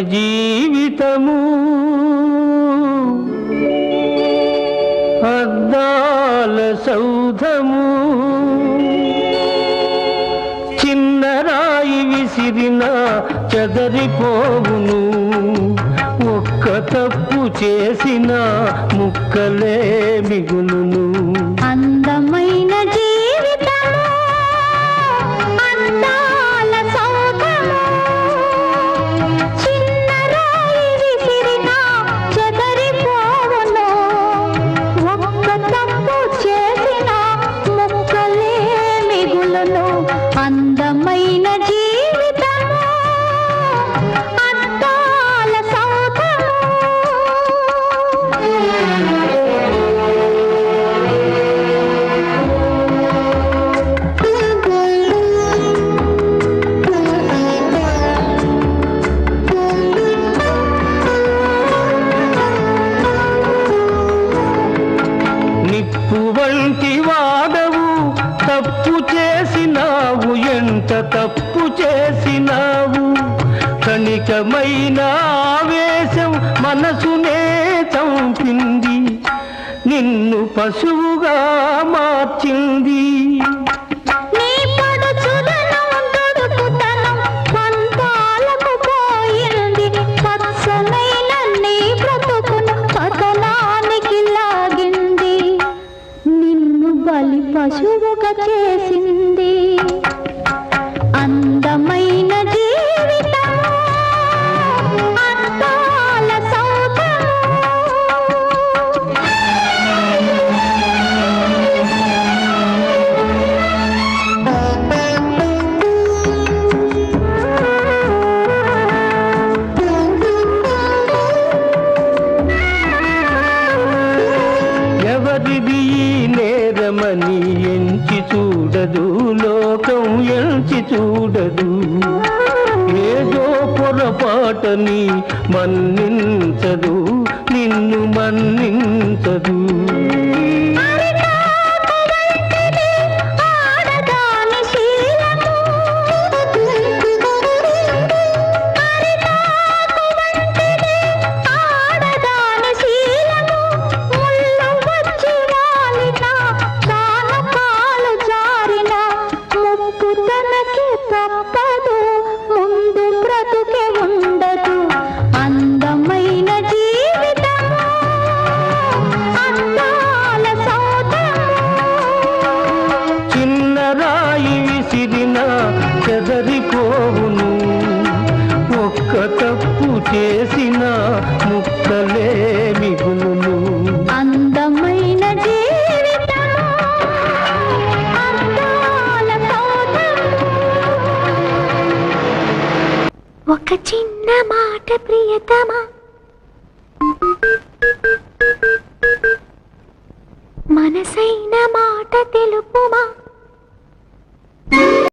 జీవితము. అద్దాల సౌధము. చిన్నరాయి విసిరిన చెదరిపోవును. ఒక్క తప్పు చేసిన ముక్కలే మిగులును. అందమ నిప్పు వంటి తప్పు చేసినావు ఎంత తప్పు చేసినావు? కణికమైన ఆవేశం మనసునే చంపింది నిన్ను పశువుగా మార్చింది. బలి పశువుగా చేసింది చూడదు లోకం ఎంచి చూడదు. ఏదో పొరపాటని మన్నించదు. చెదరిపోవును ఒక్క తప్పు చేసిన ముక్కలే మిగులు అందమైన ఒక చిన్న మాట ప్రియతమా? మనసైన మాట తెలుపు